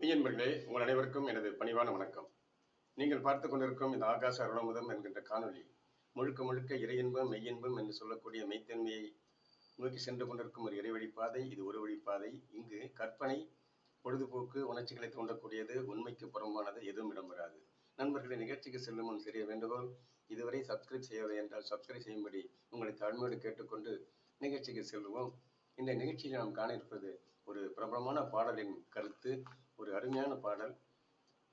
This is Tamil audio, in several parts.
மெய்யன்பர்களே உங்கள் அனைவருக்கும் எனது பணிவான வணக்கம். நீங்கள் பார்த்து கொண்டிருக்கும் இந்த ஆகாச அருளமுதம் என்கின்ற காணொளி முழுக்க முழுக்க இறையின்பம் மெய்யின்பம் என்று சொல்லக்கூடிய மெய்த்தன்மையை நோக்கி சென்று கொண்டிருக்கும் ஒரு இறைவழி பாதை இது ஒரு வழிப்பாதை. இங்கு கற்பனை பொழுதுபோக்கு உணர்ச்சிகளை தூண்டக்கூடியது உண்மைக்கு புறம்பானது எதுவும் இடம்பெறாது. நண்பர்களை நிகழ்ச்சிக்கு செல்லும் முன் சிறிய வேண்டுகோள் இதுவரை சப்ஸ்கிரைப் செய்யவில்லை என்றால் சப்ஸ்கிரைப் செய்யும்படி உங்களை தாழ்மையோடு கேட்டுக்கொண்டு நிகழ்ச்சிக்கு செல்வோம். இந்த நிகழ்ச்சியில் நாம் காண இருப்பது ஒரு பிரபலமான பாடலின் கருத்து ஒரு அருமையான பாடல்.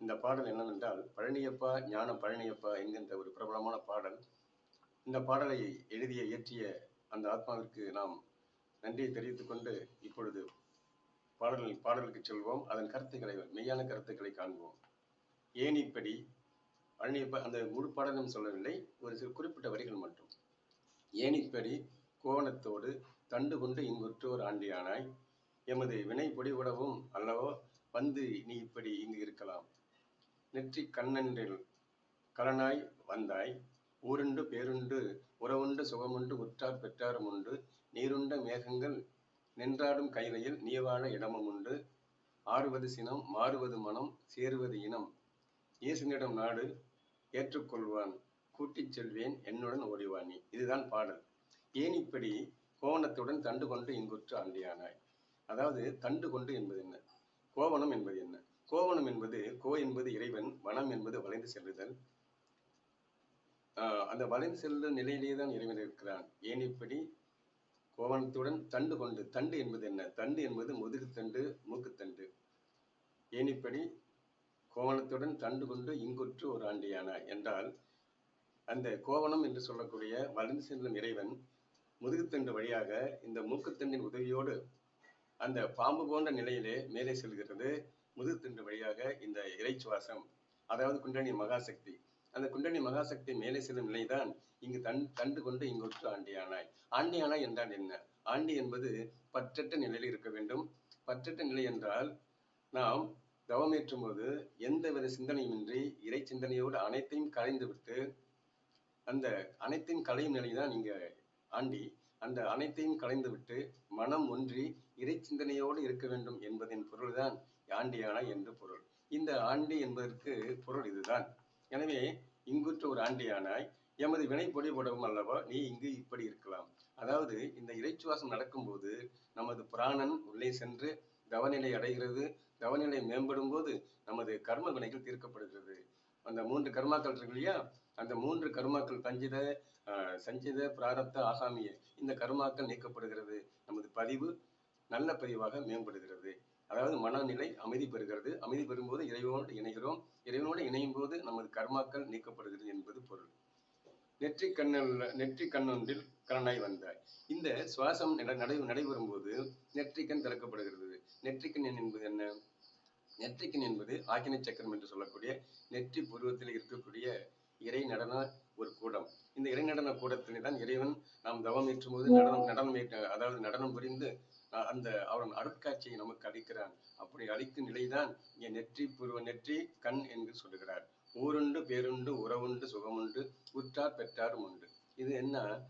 இந்த பாடல் என்னவென்றால் பழனியப்பா ஞான பழனியப்பா என்கின்ற ஒரு பிரபலமான பாடல். இந்த பாடலை எழுதிய இயற்றிய அந்த ஆத்மாவிற்கு நாம் நன்றியை தெரிவித்துக் கொண்டு இப்பொழுது பாடல் பாடலுக்கு செல்வோம். அதன் கருத்துக்களை மெய்யான கருத்துக்களை காண்போம். ஏனிப்படி பழனியப்பா அந்த முழு பாடலும் சொல்லவில்லை. ஒரு சில குறிப்பிட்ட வரிகள் மட்டும். ஏனிப்படி கோவணத்தோடு தண்டு கொண்டு இங்குற்றோர் ஆண்டியானாய். எமது வினை பொடிவிடவும் அல்லவோ வந்து நீ இப்படி இங்கு இருக்கலாம். நெற்றி கண்ணன்றில் கலனாய் வந்தாய். ஊருண்டு பேருண்டு உறவுண்டு சுகமுண்டு உற்றார் பெற்றாரும் உண்டு. நீருண்ட மேகங்கள் நின்றாடும் கைலையில் நீவான இடமும் உண்டு ஆறுவது சினம் மாறுவது மனம் சேருவது இனம். இயேசுனிடம் நாடு ஏற்றுக்கொள்வான். கூட்டிச் செல்வேன் என்னுடன் ஓடிவானி. இதுதான் பாடல். ஏன் இப்படி கோவணத்துடன் தண்டு கொண்டு இங்குற்று ஆண்டியானாய் அதாவது தண்டு கொண்டு என்பது என்ன? கோவணம் என்பது என்ன? கோவணம் என்பது கோ என்பது இறைவன் வனம் என்பது வளைந்து செல்லுதல். ஆஹ் அந்த வளைந்து செல்லும் நிலையிலேயே தான் இறைவன் இருக்கிறான். ஏன் இப்படி? கோவணத்துடன் தண்டு கொண்டு தண்டு என்பது என்ன? தண்டு என்பது முதுகுத்தண்டு மூக்குத்தண்டு ஏன் இப்படி? கோவணத்துடன் தண்டு கொண்டு இங்குற்று ஒரு ஆண்டியான? என்றால் அந்த கோவணம் என்று சொல்லக்கூடிய வளைந்து செல்லும் இறைவன் முதுகுத்தண்டு வழியாக இந்த மூக்குத்தண்டின் உதவியோடு அந்த பாம்பு போன்ற நிலையிலே மேலே செல்கிறது முதுகுத்தண்டு வழியாக இந்த இறை சுவாசம் அதாவது குண்டலினி மகாசக்தி. அந்த குண்டலினி மகாசக்தி மேலே செல்லும் நிலைதான் இங்கு தன் தண்டு கொண்டு இங்கொற்று ஆண்டியானாய். ஆண்டியானாய் என்றால் என்ன? ஆண்டி என்பது பற்றற்ற நிலையில் இருக்க வேண்டும். பற்றற்ற நிலை என்றால் நாம் தவமேற்றும் போது எந்தவித சிந்தனையுமின்றி இறை சிந்தனையோடு அனைத்தையும் கலைந்து விட்டு அந்த அனைத்தையும் கலையும் நிலைதான் இங்க ஆண்டி. அந்த அனைத்தையும் கலைந்து விட்டு மனம் ஒன்றி இறை சிந்தனையோடு இருக்க வேண்டும் என்பதின் பொருள்தான் ஆண்டியானா என்று பொருள். இந்த ஆண்டி என்பதற்கு பொருள் இதுதான். எனவே இங்குற்ற ஒரு ஆண்டியானாய் எமது வினை பொடிபடவும் அல்லவா? நீ இங்கு இப்படி இருக்கலாம். அதாவது இந்த இறைச்சுவாசம் நடக்கும்போது நமது பிராணன் உள்ளே சென்று தவநிலை அடைகிறது. தவநிலை மேம்படும் போது நமது கர்ம வினைகள் தீர்க்கப்படுகிறது. அந்த மூன்று கர்மாக்கள் இருக்கு இல்லையா? அந்த மூன்று கர்மாக்கள் பஞ்சித ஆஹ், சஞ்சித பிராரப்த ஆகாமிய இந்த கர்மாக்கள் நீக்கப்படுகிறது. நமது பதிவு நல்ல பதிவாக மேம்படுகிறது. அதாவது மனநிலை அமைதி பெறுகிறது. அமைதி பெறும்போது இறைவனோடு இணைகிறோம். இறைவனோடு இணையும் போது நமது கர்மாக்கள் நீக்கப்படுகிறது என்பது பொருள். நெற்றி கண்ணல் நெற்றி கண்ணொன்றில் கலனாய் வந்தாய். இந்த சுவாசம் நடை நடைபெறும் போது நெற்றிக்கண் திறக்கப்படுகிறது. நெற்றிக்கண் என்பது என்ன? நெற்றிக்கண் என்பது ஆக்கினை சக்கரம் என்று சொல்லக்கூடிய நெற்றி புருவத்தில் இருக்கக்கூடிய இறை நடன ஒரு கூடம். இந்த இறை நடன கூடத்திலே தான் இறைவன் நாம் தவம் ஏற்றும் போது நடனம் நடனம் அதாவது நடனம் புரிந்து அந்த அவன் அருட்காட்சியை நமக்கு அளிக்கிறான். அப்படி அளிக்கும் நிலைதான் இங்கே நெற்றி புருவ நெற்றி கண் என்று சொல்லுகிறார். ஊருண்டு பேருண்டு உறவுண்டு சுகமுண்டு உற்றார் பெற்றாரும் உண்டு. இது என்ன?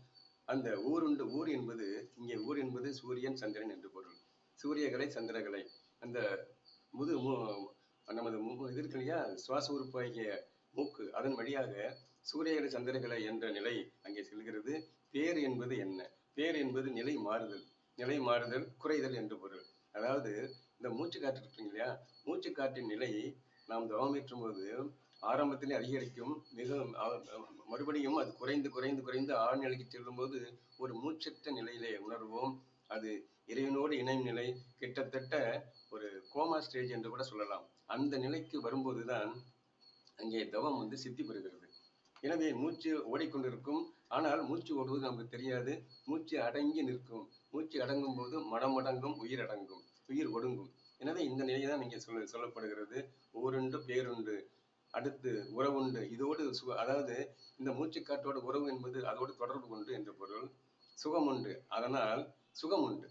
அந்த ஊருண்டு ஊர் என்பது இங்கே ஊர் என்பது சூரியன் சந்திரன் என்று பொருள். சூரியகலை சந்திரகலை. அந்த முது மு- நமது இது இருக்கு இல்லையா? சுவாச உறுப்பாகிய மூக்கு. அதன் வழியாக சூரியகலை சந்திரகலை என்ற நிலை அங்கே செல்கிறது. பேர் என்பது என்ன? பேர் என்பது நிலை மாறுதல். நிலை மாறுதல் குறைதல் என்று பொருள். அதாவது இந்த மூச்சு காற்று இருக்கீங்க இல்லையா? மூச்சு காற்றின் நிலை நாம் தவமேற்றும் போது ஆரம்பத்திலே அதிகரிக்கும் மிக மறுபடியும் அது குறைந்து குறைந்து குறைந்து ஆழ்நிலைக்கு செல்லும் போது ஒரு மூச்சற்ற நிலையிலே உணர்வோம். அது இறைவனோடு இணையும் நிலை கிட்டத்தட்ட ஒரு கோமா ஸ்டேஜ் என்று கூட சொல்லலாம். அந்த நிலைக்கு வரும்போதுதான் அங்கே தவம் வந்து சித்தி பெறுகிறது. எனவே மூச்சு ஓடிக்கொண்டிருக்கும். ஆனால் மூச்சு ஓடுவது நமக்கு தெரியாது. மூச்சு அடங்கி நிற்கும். மூச்சு அடங்கும் போது மடம் அடங்கும் உயிர் அடங்கும் உயிர் ஒடுங்கும். எனவே இந்த நிலையை தான் நீங்கள் சொல்ல சொல்லப்படுகிறது. ஊருண்டு பேருண்டு அடுத்து உறவுண்டு. இதோடு சு அதாவது இந்த மூச்சுக்காற்றோட உறவு என்பது அதோடு தொடர்பு கொண்டு என்ற பொருள். சுகம் உண்டு அதனால் சுகம் உண்டு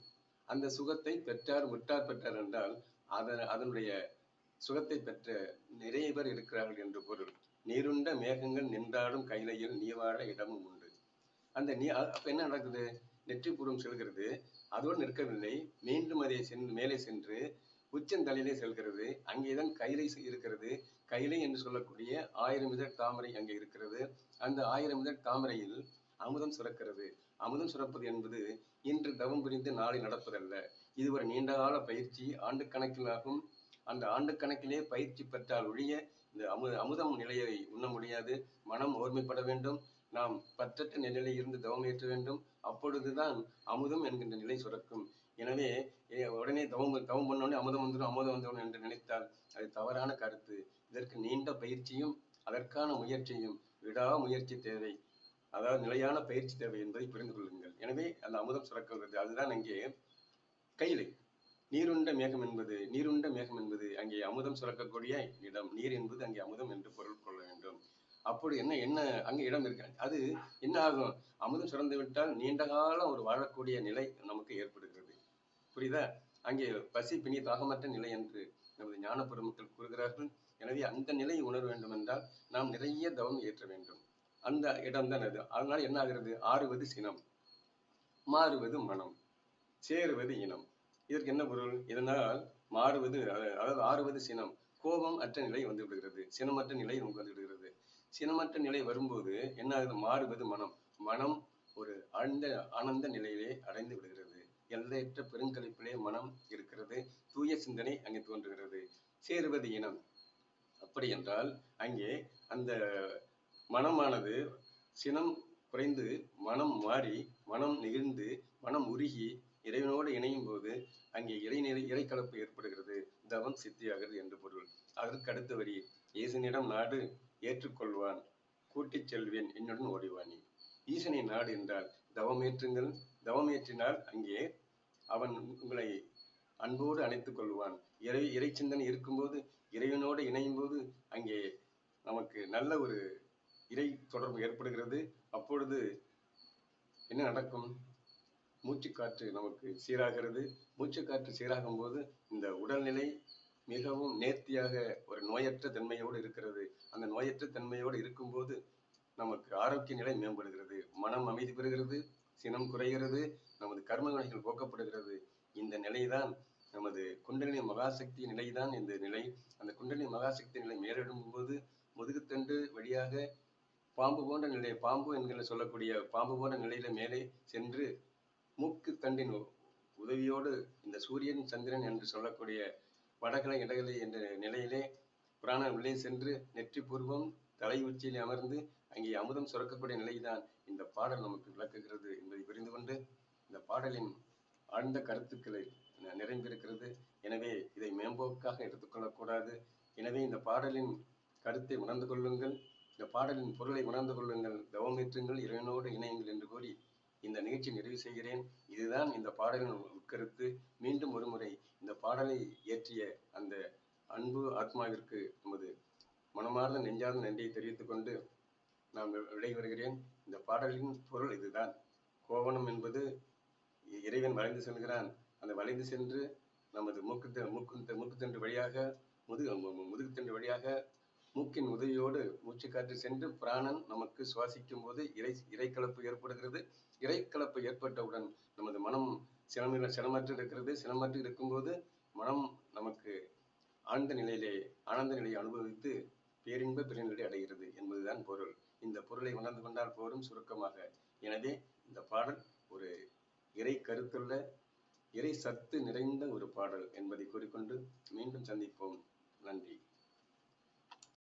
அந்த சுகத்தை பெற்றார் விட்டார் பெற்றார் என்றால் அதன் அதனுடைய சுகத்தை பெற்ற நிறைய பேர் இருக்கிறார்கள் என்று பொருள். நீருண்ட மேகங்கள் நின்றாடும் கைலையில் நீவாட இடமும் உண்டு. அந்த நீ அப்ப என்ன நடக்குது? நெற்றிப்புறம் செல்கிறது. அதோடு நிற்கவில்லை. மீண்டும் அதை சென்று மேலே சென்று உச்சந்தலையிலே செல்கிறது. அங்கேதான் கைலை இருக்கிறது. கைலை என்று சொல்லக்கூடிய ஆயிரம் இதழ் தாமரை அங்கே இருக்கிறது. அந்த ஆயிரம் இதழ் தாமரையில் அமுதம் சுரக்கிறது. அமுதம் சுரப்பது என்பது இன்று தவம் புரிந்து நாளை நடப்பதல்ல. இது ஒரு நீண்ட கால பயிற்சி. ஆண்டு கணக்கில் ஆகும் அந்த ஆண்டு கணக்கிலே பயிற்சி பெற்றால் ஒழிய இந்த அமு அமுதம் நிலையை உண்ண முடியாது. மனம் ஓர்மைப்பட வேண்டும். நாம் பற்றற்ற நிலையில இருந்து தவம் ஏற்ற வேண்டும். அப்பொழுதுதான் அமுதம் என்கின்ற நிலை சுரக்கும். எனவே உடனே தவம் தவம் பண்ணோடனே அமுதம் வந்துடும் அமுதம் வந்துடும் என்று நினைத்தால் அது தவறான கருத்து. இதற்கு நீண்ட பயிற்சியும் அதற்கான முயற்சியும் விடா முயற்சி தேவை. அதாவது நிலையான பயிற்சி தேவை என்பதை புரிந்து கொள்ளுங்கள். எனவே அந்த அமுதம் சுரக்கிறது. அதுதான் அங்கே கையிலை. நீருண்ட மேகம் என்பது நீருண்ட மேகம் என்பது அங்கே அமுதம் சுரக்கக்கூடிய இடம். நீர் என்பது அங்கே அமுதம் என்று பொருள் கொள்ள வேண்டும். அப்படி என்ன என்ன அங்கே இடம் இருக்கு? அது என்ன ஆகும் அமுதம் சுரந்து விட்டால் நீண்ட காலம் ஒரு வாழக்கூடிய நிலை நமக்கு ஏற்படுகிறது. புரியுதா? அங்கே பசி பிணி தாகமற்ற நிலை என்று நமது ஞான பெருமக்கள் கூறுகிறார்கள். எனவே அந்த நிலையை உணர வேண்டும் என்றால் நாம் நிறைய தவம் ஏற்ற வேண்டும். அந்த இடம்தான் அது. அதனால என்ன ஆகிறது? ஆறுவது சினம் மாறுவது மனம் சேருவது இனம். இதற்கு என்ன பொருள்? இதனால் மாறுவது அதாவது ஆறுவது சினம். கோபம் அற்ற நிலை வந்து விடுகிறது சினமற்ற நிலை நமக்கு வந்து விடுகிறது. சினமற்ற நிலை வரும்போது என்ன ஆகுது மாறுவது மனம். மனம் ஒரு ஆழ்ந்த ஆனந்த நிலையிலே அடைந்து விடுகிறது. எல்லையற்ற பெருங்கழிப்பிலே மனம் இருக்கிறது. தூய சிந்தனை அங்கே தோன்றுகிறது. சேருவது இனம். அப்படி என்றால் அங்கே அந்த மனமானது சினம் குறைந்து மனம் மாறி மனம் நெகிழ்ந்து மனம் உருகி இறைவனோடு இணையும் போது அங்கே இறைநிலை இறைக்கலப்பு ஏற்படுகிறது. தவம் சித்தியாகிறது என்று பொருள். அதற்கு அடுத்த வரி ஈசனிடம் நாடு ஏற்றுக்கொள்வான் கூட்டிச் செல்வேன் என்னுடன் ஓடிவானி. ஈசனை நாடு என்றால் தவம் ஏற்றுங்கள் தவம் ஏற்றினால் அங்கே அவன் உங்களை அன்போடு அணைத்துக் கொள்வான். இறை இறை சிந்தனை இருக்கும்போது இறைவனோடு இணையும் போது அங்கே நமக்கு நல்ல ஒரு இறை தொடர்பு ஏற்படுகிறது. அப்பொழுது என்ன நடக்கும்? மூச்சுக்காற்று நமக்கு சீராகிறது. மூச்சுக்காற்று சீராகும் போது இந்த உடல்நிலை மிகவும் நேர்த்தியாக ஒரு நோயற்ற தன்மையோடு இருக்கிறது. அந்த நோயற்ற தன்மையோடு இருக்கும்போது நமக்கு ஆரோக்கிய நிலை மேம்படுகிறது. மனம் அமைதி பெறுகிறது சினம் குறைகிறது நமது கர்ம வினைகள் போக்கப்படுகிறது. இந்த நிலைதான் நமது குண்டலினி மகாசக்தி நிலைதான் இந்த நிலை. அந்த குண்டலினி மகாசக்தி நிலை மேலிடும் போது முதுகுத்தண்டு வழியாக பாம்பு போன்ற நிலை பாம்பு என்கிற சொல்லக்கூடிய பாம்பு போன்ற நிலையில மேலே சென்று மூக்கு தண்டின் உதவியோடு இந்த சூரியன் சந்திரன் என்று சொல்லக்கூடிய வடகலை இடகலை என்ற நிலையிலே பிராணன் உள்ளே சென்று நெற்றி பூர்வம் தலை உச்சியிலே அமர்ந்து அங்கே அமுதம் சுரக்கக்கூடிய நிலைதான் இந்த பாடல் நமக்கு விளக்குகிறது என்பதை புரிந்து கொண்டு இந்த பாடலின் ஆழ்ந்த கருத்துக்களை நிறைந்திருக்கிறது. எனவே இதை மேம்போக்காக எடுத்துக்கொள்ளக்கூடாது. எனவே இந்த பாடலின் கருத்தை உணர்ந்து கொள்ளுங்கள். இந்த பாடலின் பொருளை உணர்ந்து கொள்ளுங்கள். தவமேற்றுங்கள் இறைவனோடு இணையுங்கள் என்று கூறி இந்த நிகழ்ச்சி நிறைவு செய்கிறேன். இதுதான் இந்த பாடலின் உட்கருத்து. மீண்டும் ஒருமுறை பாடலை இயற்றிய அந்த அன்பு ஆத்மாவிற்கு நமது மனமார்ந்த நெஞ்சார்ந்த நன்றியை தெரிவித்துக் கொண்டு நான் விடைபெறுகிறேன் இந்த பாடலின் பொருள் இதுதான். கோவணம் என்பது இறைவன் வளைந்து செல்கிறான். அந்த வளைந்து சென்று நமது மூக்கு மூக்கு மூக்குத்தண்டு வழியாக முதுகு முதுகுத்தண்டு வழியாக மூக்கின் உதவியோடு மூச்சு காற்று சென்று பிராணன் நமக்கு சுவாசிக்கும் போது இறை இறைக்கலப்பு ஏற்படுகிறது. இறைக்கலப்பு ஏற்பட்டவுடன் நமது மனம் சிரமில் சிரமற்று இருக்கிறது சிரமற்று இருக்கும்போது மனம் நமக்கு ஆழ்ந்த நிலையிலே ஆனந்த நிலையை அனுபவித்து பேரின்ப பெருநிலை அடைகிறது என்பதுதான் பொருள். இந்த பொருளை உணர்ந்து கொண்டால் போரும் சுருக்கமாக. எனவே இந்த பாடல் ஒரு இறை கருத்துள்ள இறை சத்து நிறைந்த ஒரு பாடல் என்பதை கூறிக்கொண்டு மீண்டும் சந்திப்போம். நன்றி.